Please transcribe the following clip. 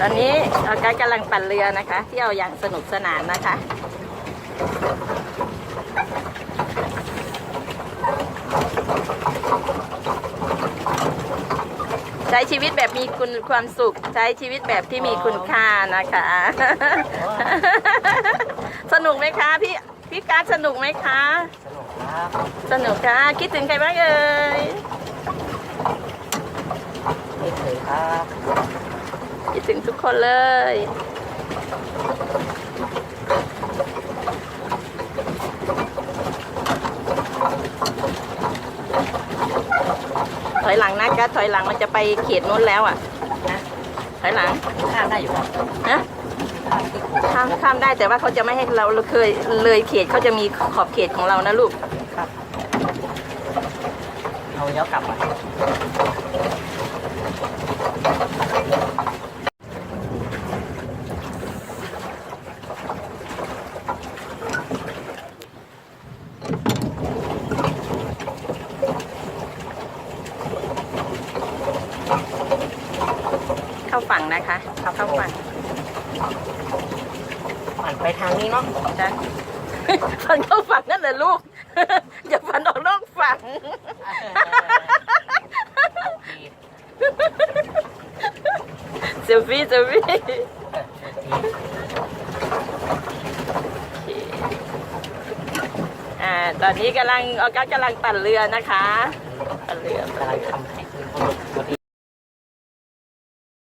ตอนนี้เราก็กำลังปั่นเรือนะคะ เที่ยวอย่างสนุกสนานนะคะ ใช้ชีวิตแบบมีคุณความสุข ใช้ชีวิตแบบที่มีคุณค่านะคะ สนุกไหมคะพี่พี่การสนุกไหมคะ สนุกครับสนุกค่ะคิดถึงใครบ้างเอ่ยไม่เคยครับ คิดถึงทุกคนเลย ถอยหลังนะกัสถอยหลังมันจะไปเขตนู้นแล้วอะนะถอยหลังข้ามได้อยู่ครับนะข้ามที่ขูดข้ามข้ามได้แต่ว่าเขาจะไม่ให้เราเคยเลยเขตเขาจะมีขอบเขตของเรานะลูก ครับ เราเลี้ยวกลับอะ เข้าฝั่งนะคะ เข้าฝั่งปั่นไปทางนี้เนาะจ้ะฟันเข้าฝั่งนั่นแหละลูก อย่าฟันออกนอกฝั่งเซลฟี่เซลฟี่อ่าตอนนี้กำลังออกัสกำลังปั่นเรือนะคะปั่นเรือกำลังทำให้คืนคนดี